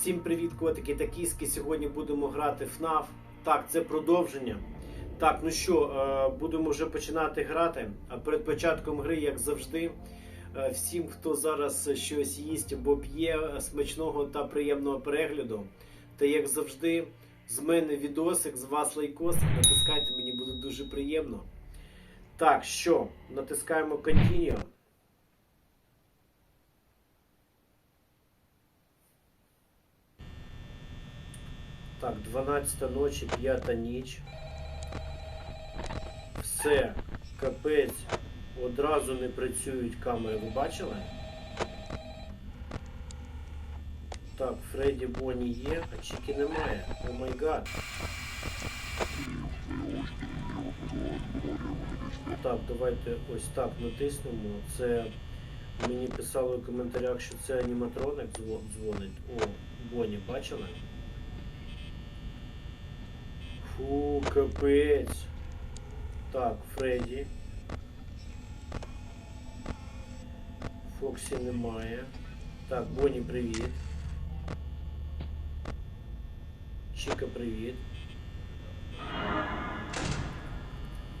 Всім привіт, котики та кіски. Сьогодні будемо грати FNAF. Так, це продовження. Так, ну що, е, будемо вже починати грати. А перед початком гри, як завжди, е, всім, хто зараз щось їсть або п'є, е, смачного та приємного перегляду. Та як завжди, з мене відосик, з вас лайкосик. Натискайте, мені буде дуже приємно. Так, що, натискаємо Continue. Так, 12 ночі, 5 ніч. Все, капець. Одразу не працюють камери, ви бачили? Так, Фредді Бонні є, а Чікі немає. О май гад. Так, давайте ось так натиснемо. Це мені писали в коментарях, що це аніматроник дзвонить. О, Бонні, бачили? Фу, капець. Так, Фредді. Фоксі немає. Так, Бонні, привіт. Чіка, привіт.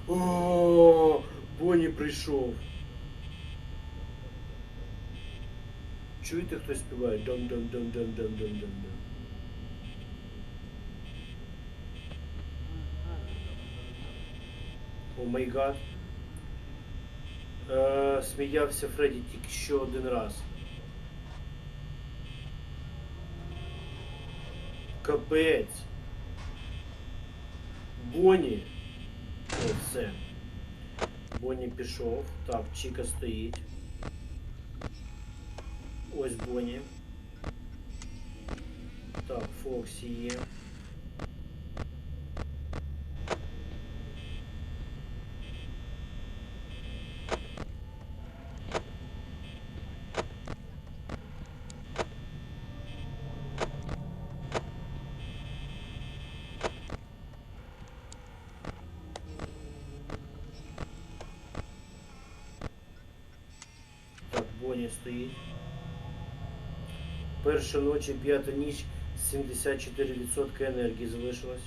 О, Бонні прийшов. Чуєте, хто співає? Дам-дам-дам-дам-дам-дам-дам. май гад. Е, сміявся Фредді тільки що один раз. Капець. Бонні. О, все. Бонні пішов. Так, Чіка стоїть. Ось Бонні. Так, Фоксі є. Так, стоїть. Перша ночі, п'ята ніч, 74% енергії залишилось.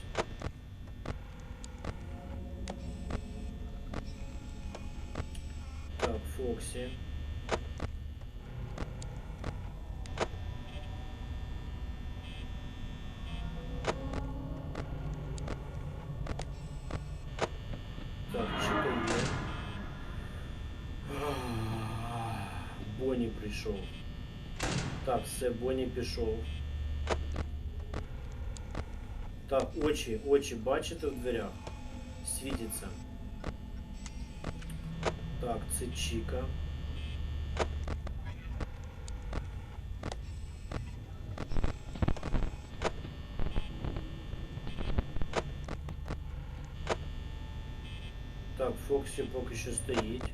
Бонні прийшов. Так, все, Бонні пішов. Так, очі, очі бачите в дверях? Світяться. Так, це Чіка. Так, Фоксі поки що стоїть.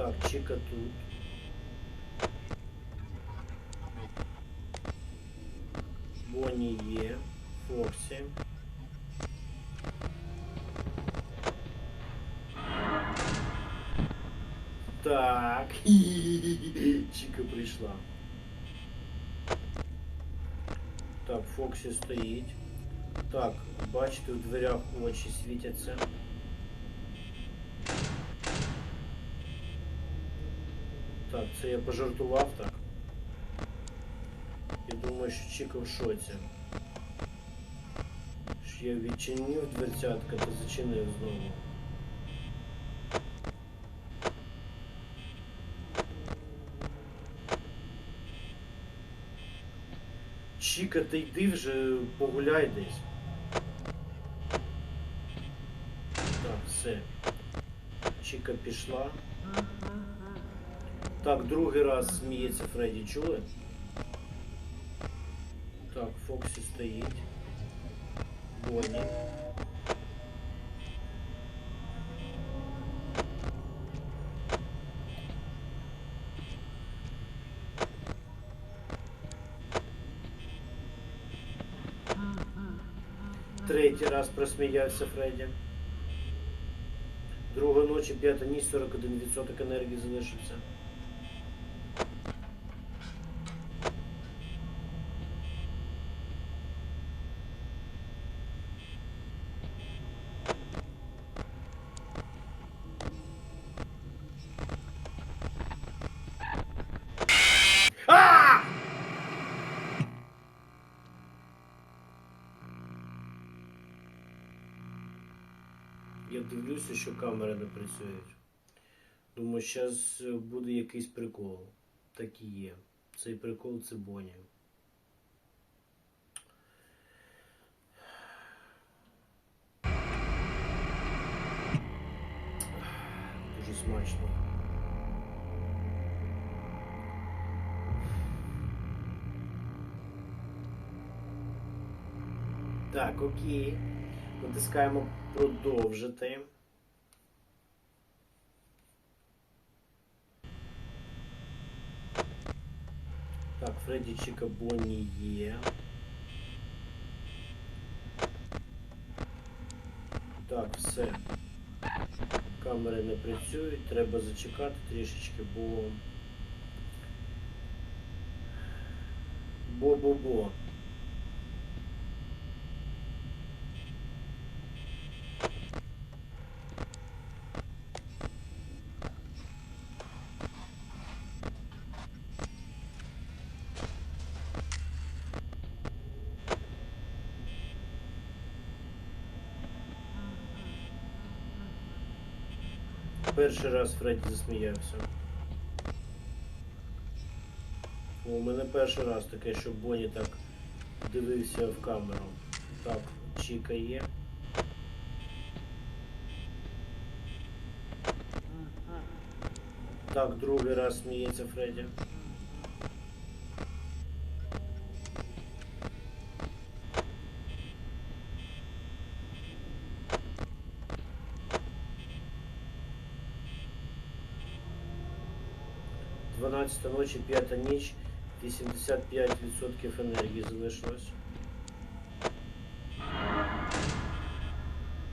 Так, Чіка тут. Бонні є. Фоксі. Так. Чіка прийшла. Так, Фоксі стоїть. Так, бачите, у дверях очі світяться. Так, це я пожартував так. Я думаю, що Чіка в шоці. Що я відчинив дверцятка та зачинив знову. Чіка, ти йди вже погуляй десь. Так, все. Чіка пішла. Так, другий раз сміється Фредді, чули? Так, Фоксі стоїть. Бонні. Третій раз просміявся Фредді. Друга ночі, п'ята ніч, 41% енергії залишився. Я дивлюся, що камери не працюють. Думаю, зараз буде якийсь прикол. Так і є. Цей прикол це Боні. Дуже смачно. Так, окей. Натискаємо продовжити. Так, Фредді Чіка є. Так, все. Камери не працюють, треба зачекати трішечки, бо. Бо-бо-бо. Перший раз Фредді засміявся. У мене перший раз таке, щоб Бонні так дивився в камеру. Так, Чіка є. Так, другий раз сміється Фредді. Дванадцята ночі, п'ята ніч, 85% енергії залишилось.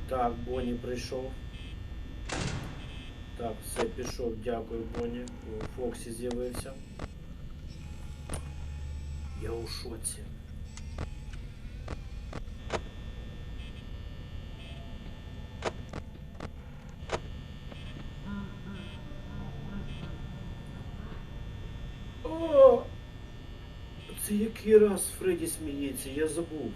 Так, Бонні прийшов. Так, все, пішов, дякую, Бонні. О, Фоксі з'явився. Я у шоці. Який раз Фредді сміється, я забув.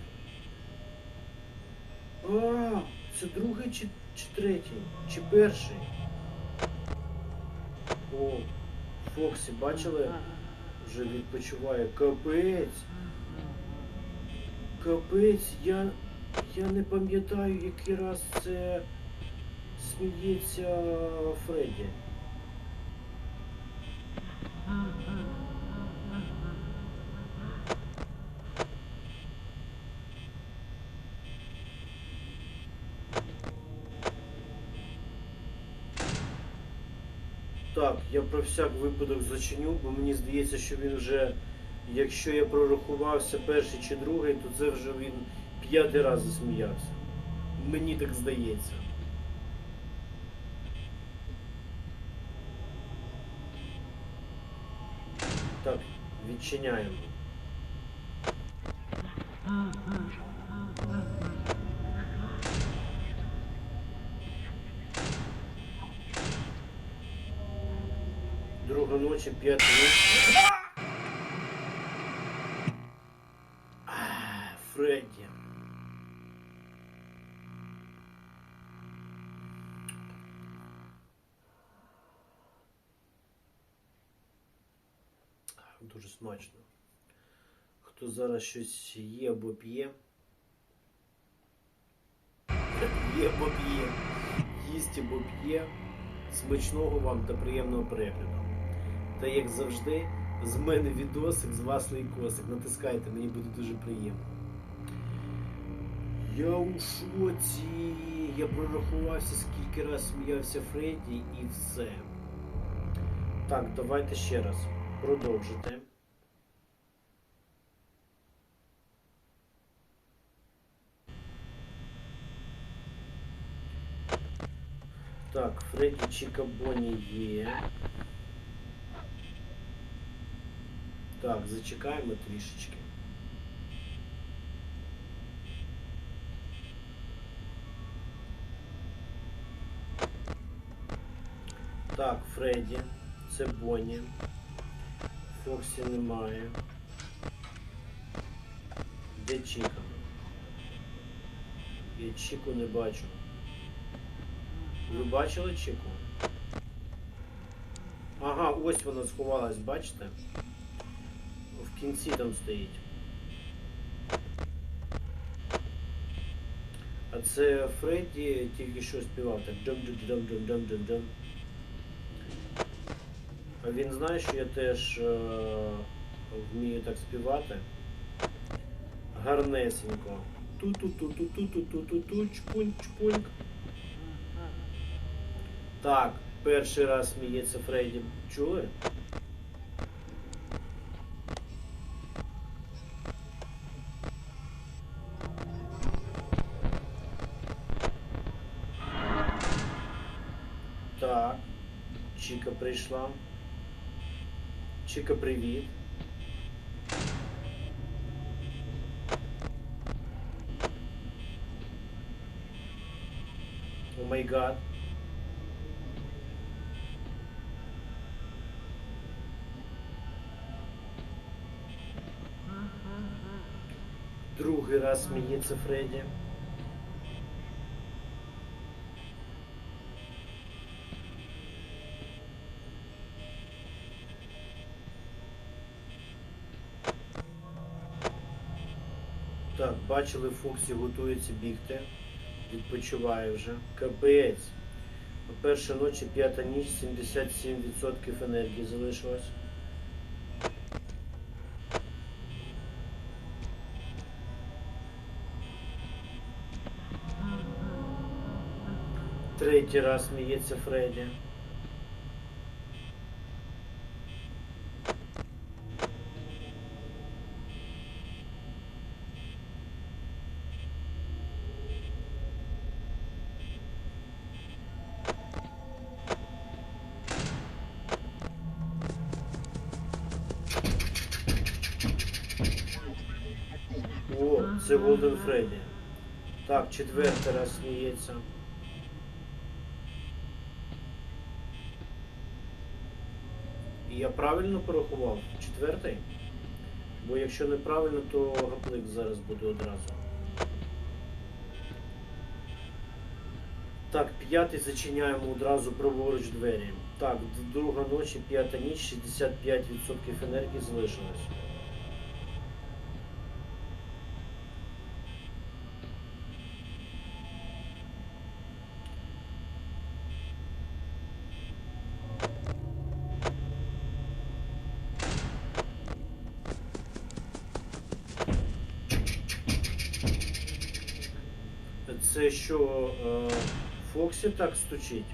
А, це другий чи, чи третій, чи перший. О, Фоксі, бачили? Вже відпочиває. Капець. Капець, я. Я не пам'ятаю, який раз це сміється Фредді. Про всяк випадок зачиню, бо мені здається, що він вже, якщо я прорахувався перший чи другий, то це вже він п'ятий раз засміявся. Мені так здається. Так, відчиняємо. П'ята ніч. А, Фредді. Дуже смачно. Хто зараз щось є або п'є? Є або п'є. Їсть або п'є. Смачного вам та приємного перегляду. Та як завжди, з мене відосик, з вас лайкосик. Натискайте, мені буде дуже приємно. Я у шоці. Я прорахувався, скільки раз сміявся Фредді і все. Так, давайте ще раз. Продовжити. Так, Фредді Чіка Бонні є. Так, зачекаємо трішечки. Так, Фредді. Це Бонні. Фоксі немає. Де Чіка? Я Чіку не бачу. Ви бачили Чіку? Ага, ось вона сховалась, бачите? Кінці там стоїть. А це Фредді тільки що співав так джам джам джам джам джам джам джам А він знає, що я теж е, вмію так співати. Гарнесенько. Ту-ту-ту-ту-ту-ту-ту-ту, чпунь, чпуньк. Так, перший раз сміється Фредді. Чули? Прийшла. Чіка, привіт. О май гад. Другий раз сміється Фредді. Так, бачили, Фоксі готується бігти. Відпочиває вже. Капець. Перша ночі, п'ята ніч, 77% енергії залишилось. Третій раз сміється Фредді. Це Голден Фредді. Так, четвертий раз сміється. Я правильно порахував? Четвертий? Бо якщо неправильно, то гаплик зараз буде одразу. Так, п'ятий зачиняємо одразу праворуч двері. Так, друга ночі, п'ята ніч, 65% енергії залишилось. Це що, е, Фоксі так стучить?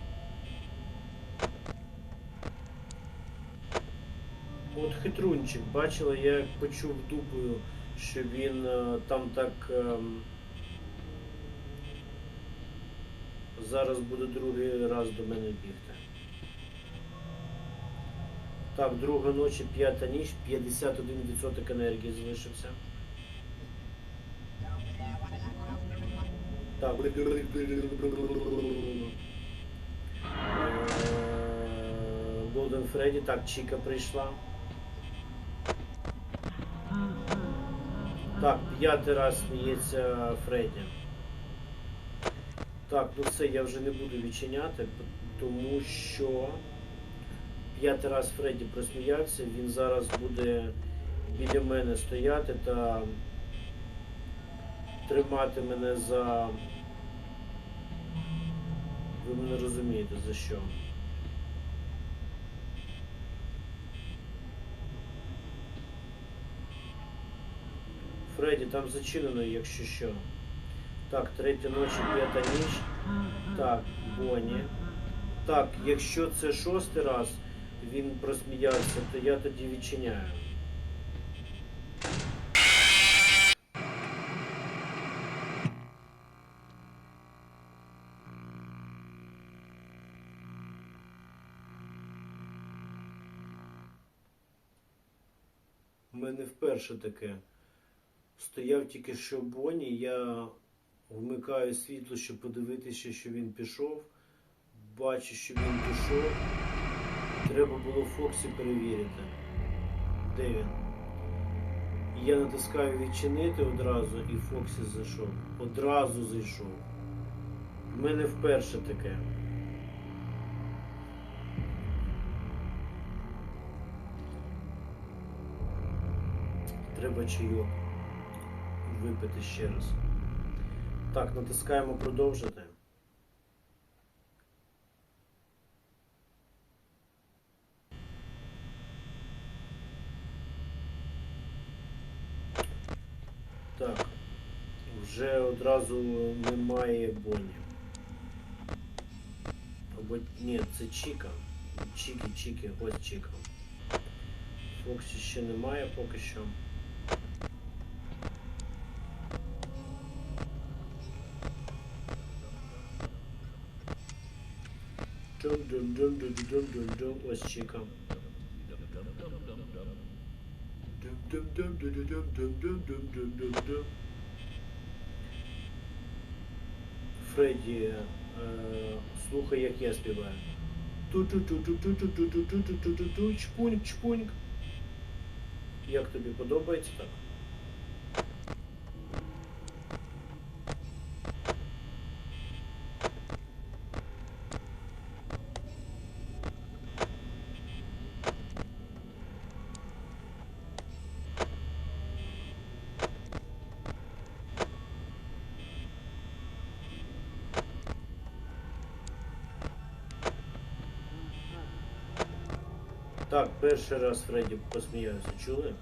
От хитрунчик, бачила, я почув дупою, що він е, там так. ем, зараз буде другий раз до мене бігти. Так, друга ночі, п'ята ніч, 51% енергії залишився. Так. Голден Фредді, так, Чіка прийшла. Так, п'ятий раз сміється Фредді. Так, ну все, я вже не буду відчиняти, тому що п'ятий раз Фредді просміявся, він зараз буде біля мене стояти та тримати мене за. Ви мене розумієте за що. Фредді, там зачинено, якщо що. Так, третя ночі, п'ята ніч. Так, Бонні. Так, якщо це шостий раз він просміявся, то я тоді відчиняю. У мене вперше таке. Стояв тільки що Бонні, я вмикаю світло, щоб подивитися, що він пішов. Бачу, що він пішов. Треба було Фоксі перевірити. Де він? Я натискаю відчинити одразу і Фоксі зайшов. Одразу зайшов. У мене вперше таке. Треба чайок випити ще раз. Так, натискаємо продовжити. Так, вже одразу немає Бонні. Або ні, це Чіка. Чікі, Чікі, ось Чіка. Фоксі ще немає поки що. Дум-дум-дум-дум-дум-дум-дум. Ось Чіка. Дум-дум-дум-дум-дум-дум-дум-дум-дум. Фредді, е, слухай, як я співаю. Ту-ту-ту-ту-ту-ту-ту-ту-ту-ту-ту-ту, чпуньк, чпуньк. Як тобі подобається так? Так, перший раз Фредді посміявся, чули?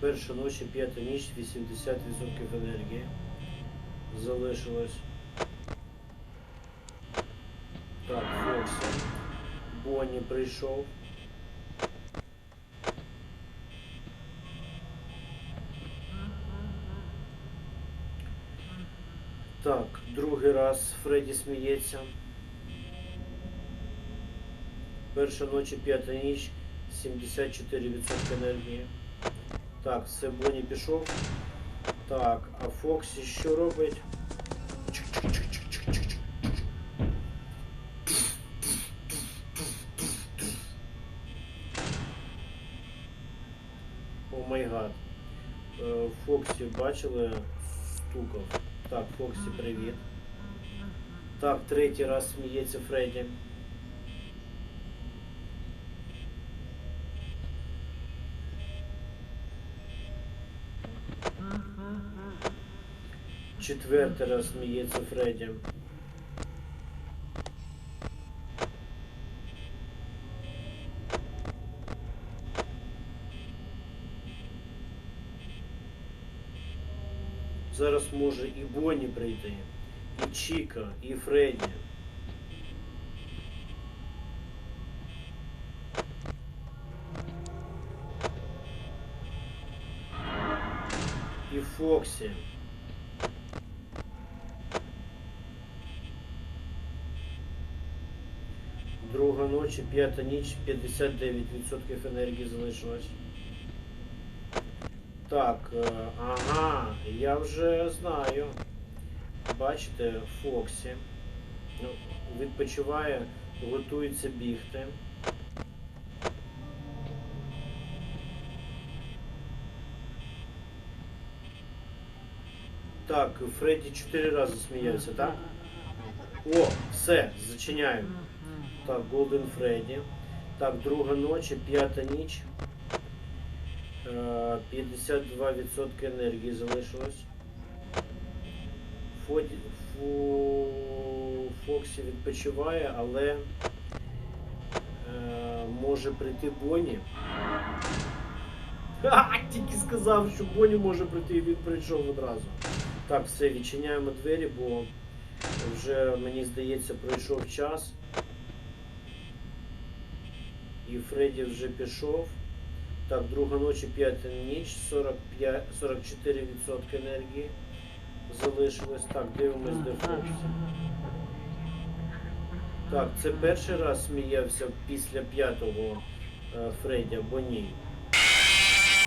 Перша ночі, п'ята ніч, 80% енергії залишилось. Так, Фоксі. Бонні прийшов. Так, другий раз Фредді сміється. Перша ночі, п'ята ніч, 74% енергії. Так, все, Бонні пішов. Так, а Фоксі що робить? О май гад. Е, Фоксі бачили? Стукав. Так, Фоксі, привіт. Так, третій раз сміється Фредді. Четвертий раз сміється Фредді. Зараз може і Бонні прийти, і Чіка, і Фредді. І Фоксі. Друга ночі, п'ята ніч, 59% енергії залишилось. Так, е, ага, я вже знаю. Бачите, Фоксі ну, відпочиває, готується бігти. Так, Фредді чотири рази сміявся, так? О, все, зачиняю. Так, Голден Фредді. Так, друга ночі, п'ята ніч. Е, 52% енергії залишилось. Фоксі відпочиває, але е, може прийти Бонні. Ха, тільки сказав, що Бонні може прийти і він прийшов одразу. Так, все, відчиняємо двері, бо Вже, мені здається, пройшов час. І Фредді вже пішов. Так, друга ночі, п'ята ніч, 45, 44% енергії залишилось. Так, дивимось, де Фредді. Так, це перший раз сміявся після п'ятого е, Фредді або ні.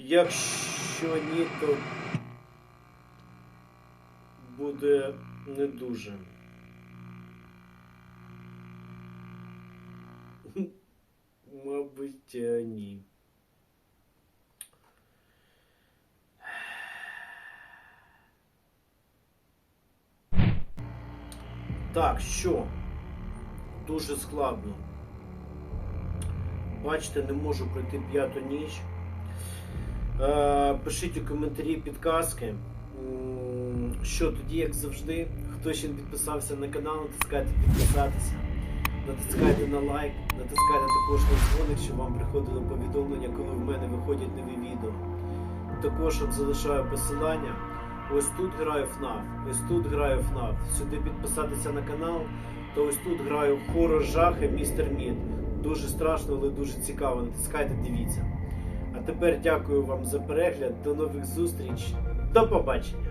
Якщо ні, то буде не дуже. Мабуть, е, ні. Так, що? Дуже складно. Бачите, не можу пройти п'яту ніч. Е, пишіть у коментарі підказки. Що тоді, як завжди, хто ще не підписався на канал, натискайте підписатися. Натискайте на лайк, натискайте також на дзвоник, щоб вам приходило повідомлення, коли в мене виходять нові відео. Також от залишаю посилання. Ось тут граю FNAF, ось тут граю FNAF. Сюди підписатися на канал, то ось тут граю хорор жахи Містер Мід. Дуже страшно, але дуже цікаво. Натискайте, дивіться. А тепер дякую вам за перегляд. До нових зустріч. До побачення!